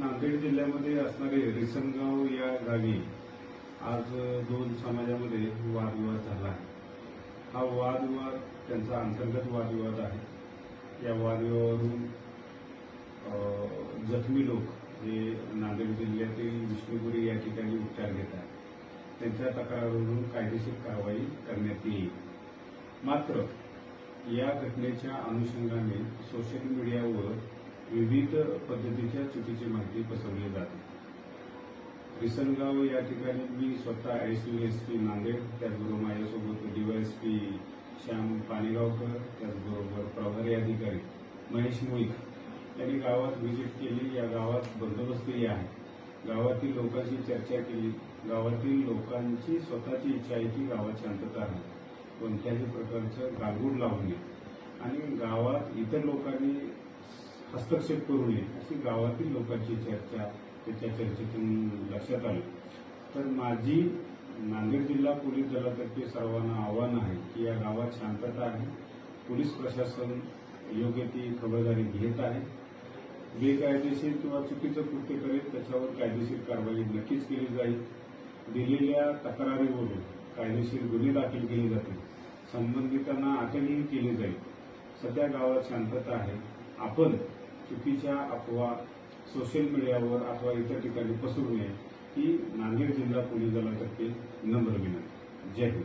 नांदेड जिल्ह्यामध्ये असणारे रिसनगाव या गावी आज दोन समाजामध्ये वादविवाद झाला आहे. हा वादविवाद त्यांचा अंतर्गत वादविवाद आहे. या वादविवादावरून जखमी लोक हे नांदेड जिल्ह्यातील विष्णुपुरी या ठिकाणी उपचार घेत आहेत. त्यांच्या तक्रारीवरून कायदेशीर कारवाई करण्यात येईल. मात्र या घटनेच्या अनुषंगाने सोशल मीडियावर विविध पद्धतीच्या चुकीची माहिती पसरवली जाते. रिसनगाव या ठिकाणी मी स्वतः एस एस पी नांदेड त्याचबरोबर माझ्यासोबत डीवायएसपी श्याम पाणीगावकर त्याचबरोबर प्रभारी अधिकारी महेश मुईक यांनी गावात व्हिजिट केली. या गावात बंदोबस्तही आहे. गावातील लोकांशी चर्चा केली. गावातील लोकांची स्वतःची इच्छा आहे की गावात शांतता आहे कोणत्याही प्रकारचं गालबोट लावू नये. आणि गावात इतर लोकांनी हस्तक्षेप करू नये अशी गावातील लोकांची चर्चा त्याच्या चर्चेतून लक्षात आली. तर माझी नांदेड जिल्हा पोलीस दलातर्फे सर्वांना आव्हान आहे की या गावात शांतता आहे. पोलीस प्रशासन योग्य ती खबरदारी घेत आहे. बेकायदेशीर किंवा चुकीचं कृत्य करेल त्याच्यावर कायदेशीर कारवाई नक्कीच केली जाईल. दिलेल्या तक्रारीवरून कायदेशीर गुन्हे दाखल केले जातील. संबंधितांना अटकही केली जाईल. सध्या गावात शांतता आहे. आपण चुकीच्या अफवा सोशल मीडियावर अथवा इतर ठिकाणी पसरू नये ही नांदेड जिल्हा पोलीस दलातर्फे नम्र विनंती. जय हिंद.